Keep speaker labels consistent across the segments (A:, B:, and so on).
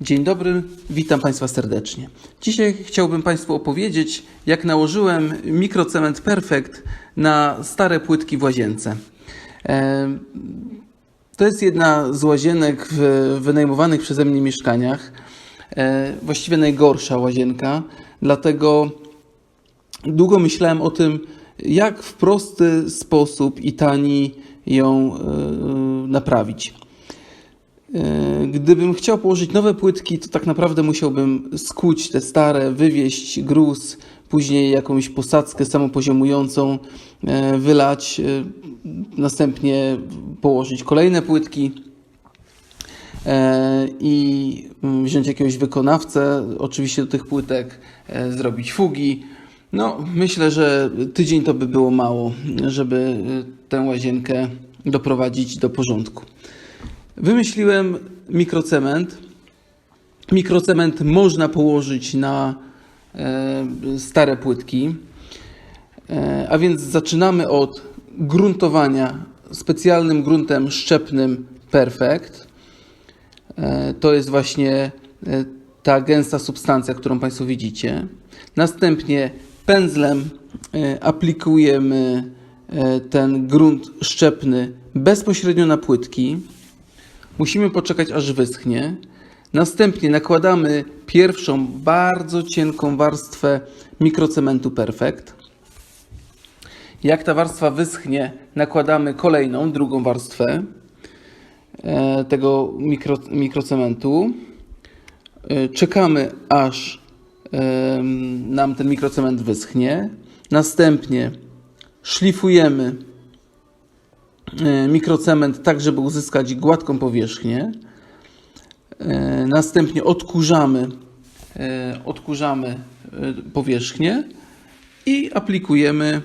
A: Dzień dobry, witam Państwa serdecznie. Dzisiaj chciałbym Państwu opowiedzieć, jak nałożyłem mikrocement Perfect na stare płytki w łazience. E, To jest jedna z łazienek w wynajmowanych przeze mnie mieszkaniach. E, Właściwie najgorsza łazienka, dlatego długo myślałem o tym, jak w prosty sposób i tani ją e, naprawić. E, Gdybym chciał położyć nowe płytki, to tak naprawdę musiałbym skuć te stare, wywieźć gruz, później jakąś posadzkę samopoziomującą, e, wylać, e, następnie położyć kolejne płytki i mm, wziąć jakiegoś wykonawcę, oczywiście do tych płytek, zrobić fugi. No, myślę, że tydzień to by było mało, żeby tę łazienkę doprowadzić do porządku. Wymyśliłem mikrocement. Mikrocement można położyć na e, stare płytki. E, a więc zaczynamy od gruntowania specjalnym gruntem szczepnym Perfect. E, to jest właśnie ta gęsta substancja, którą Państwo widzicie. Następnie pędzlem aplikujemy ten grunt szczepny bezpośrednio na płytki. Musimy poczekać aż wyschnie. Następnie nakładamy pierwszą bardzo cienką warstwę mikrocementu Perfect. Jak ta warstwa wyschnie, nakładamy kolejną, drugą warstwę e, tego mikro, mikrocementu. E, Czekamy aż nam ten mikrocement wyschnie. Następnie szlifujemy mikrocement tak, żeby uzyskać gładką powierzchnię. E, Następnie odkurzamy, e, odkurzamy e, powierzchnię i aplikujemy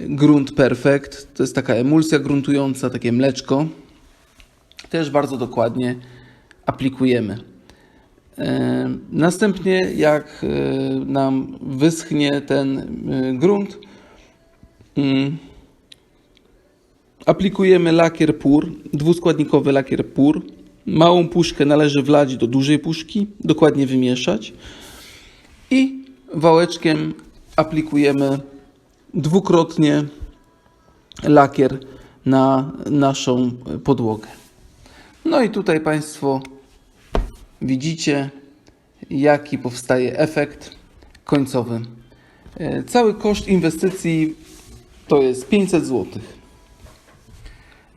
A: grunt Perfect. To jest taka emulsja gruntująca, takie mleczko. Też bardzo dokładnie aplikujemy. E, Następnie, jak e, nam wyschnie ten e, grunt, mm, aplikujemy lakier PUR, dwuskładnikowy lakier PUR. Małą puszkę należy wlać do dużej puszki, dokładnie wymieszać i wałeczkiem aplikujemy dwukrotnie lakier na naszą podłogę. No i tutaj Państwo widzicie, jaki powstaje efekt końcowy. E, Cały koszt inwestycji to jest 500 zł.